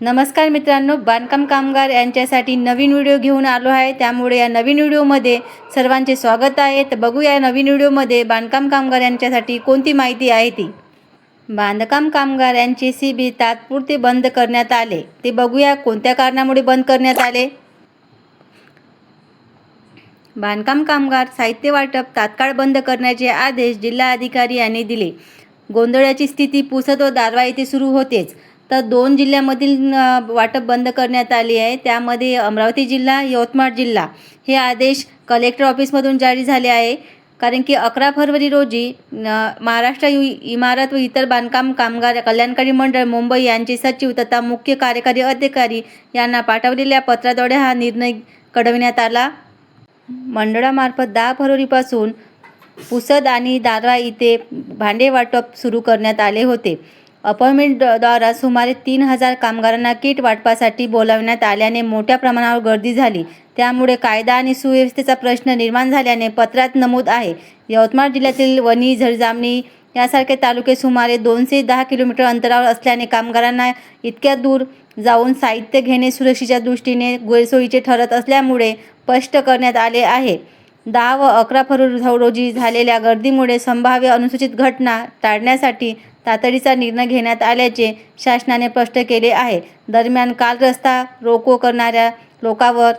नमस्कार मित्रांनो बांधकाम कामगार यांच्यासाठी नवीन व्हिडिओ घेऊन आलो आहे. त्यामुळे या नवीन व्हिडिओमध्ये सर्वांचे स्वागत आहे. तर बघूया या नवीन व्हिडिओमध्ये बांधकाम कामगार यांच्यासाठी कोणती माहिती आहे ती. बांधकाम कामगार यांचे सी बी तात्पुरते बंद करण्यात आले. ते बघूया कोणत्या कारणामुळे बंद करण्यात आले. बांधकाम कामगार साहित्य वाटप तात्काळ बंद करण्याचे आदेश जिल्हाधिकारी यांनी दिले. गोंधळाची स्थिती पुसद व दारवा येथे सुरू होतेच. तर दोन जिल्ह्यामधील वाटप बंद करण्यात आले आहे. त्यामध्ये अमरावती जिल्हा यवतमाळ जिल्हा हे आदेश कलेक्टर ऑफिसमधून जारी झाले आहे. कारण की अकरा फरवरी रोजी महाराष्ट्र यु इमारत व इतर बांधकाम कामगार कल्याणकारी मंडळ मुंबई यांचे सचिव तथा मुख्य कार्यकारी अधिकारी यांना पाठवलेल्या पत्राद्वारे हा निर्णय कळविण्यात आला. मंडळामार्फत दहा फरवरीपासून पुसद आणि दारवा इथे भांडे वाटप सुरू करण्यात आले होते. अपॉइंटमेंटद्वारा सुमारे तीन हजार कामगारांना किट वाटपासाठी बोलावण्यात आल्याने मोठ्या प्रमाणावर गर्दी झाली. त्यामुळे कायदा आणि सुव्यवस्थेचा प्रश्न निर्माण झाल्याने पत्रात नमूद आहे. यवतमाळ जिल्ह्यातील वणी झरजामणी यासारखे तालुके सुमारे दोनशे दहा किलोमीटर अंतरावर असल्याने कामगारांना इतक्या दूर जाऊन साहित्य घेणे सुरक्षेच्या दृष्टीने गैरसोयीचे ठरत असल्यामुळे स्पष्ट करण्यात आले आहे. दहा व अकरा फरवरी रोजी झालेल्या गर्दीमुळे संभाव्य अनुसूचित घटना टाळण्यासाठी तातडीचा निर्णय घेण्यात आल्याचे शासनाने स्पष्ट केले आहे. दरम्यान काल रस्ता रोको करणाऱ्या लोकांवर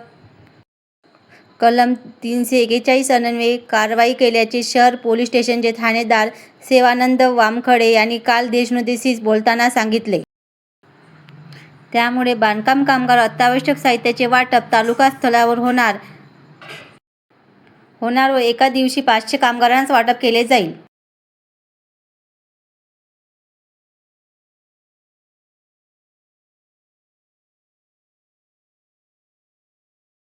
कलम तीनशे एकेचाळीस अन्वये कारवाई केल्याचे शहर पोलीस स्टेशनचे ठाणेदार सेवानंद वामखडे यांनी काल देशनुदेशी बोलताना सांगितले. त्यामुळे बांधकाम कामगार अत्यावश्यक साहित्याचे वाटप तालुका स्थळावर होणार होणार व एका दिवशी पाचशे कामगारांनाच वाटप केले जाईल.